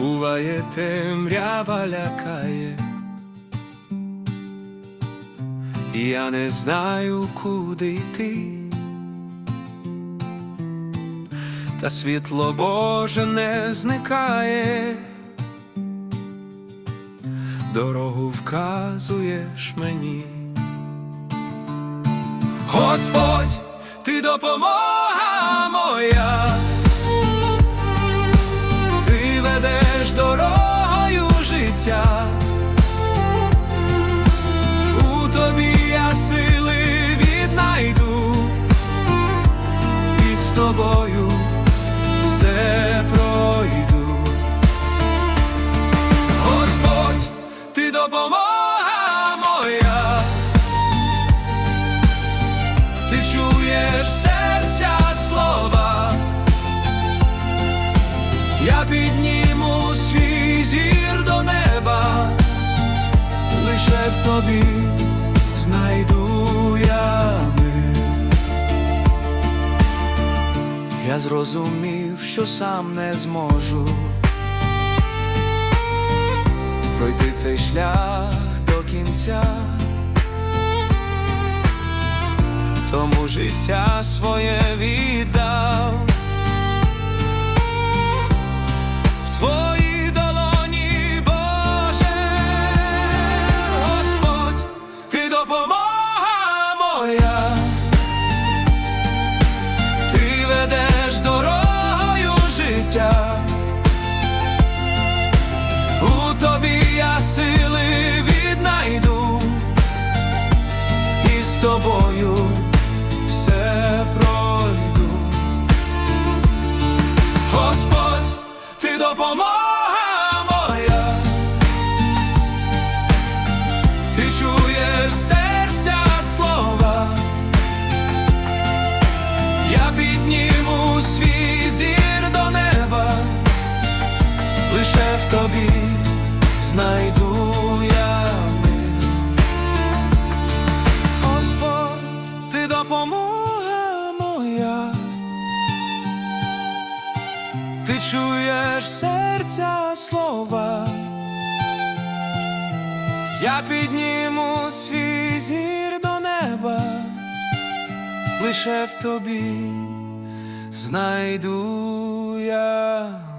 Буває темрява лякає, я не знаю, куди йти, та світло Боже не зникає, дорогу вказуєш мені. Господь, ти допомога моя. Тобою все пройду. Господь, ти допомога моя, ти чуєш серця слова. Я підніму свій зір до неба, лише в тобі зрозумів, що сам не зможу пройти цей шлях до кінця, тому життя своє віддав. Життя, у тобі я сили віднайду, і з тобою все пройду. Господь, ти допомога моя, ти чуєш тобі знайду я мир. Господь, ти допомога моя. Ти чуєш серця слова, я підніму свій зір до неба, лише в тобі знайду я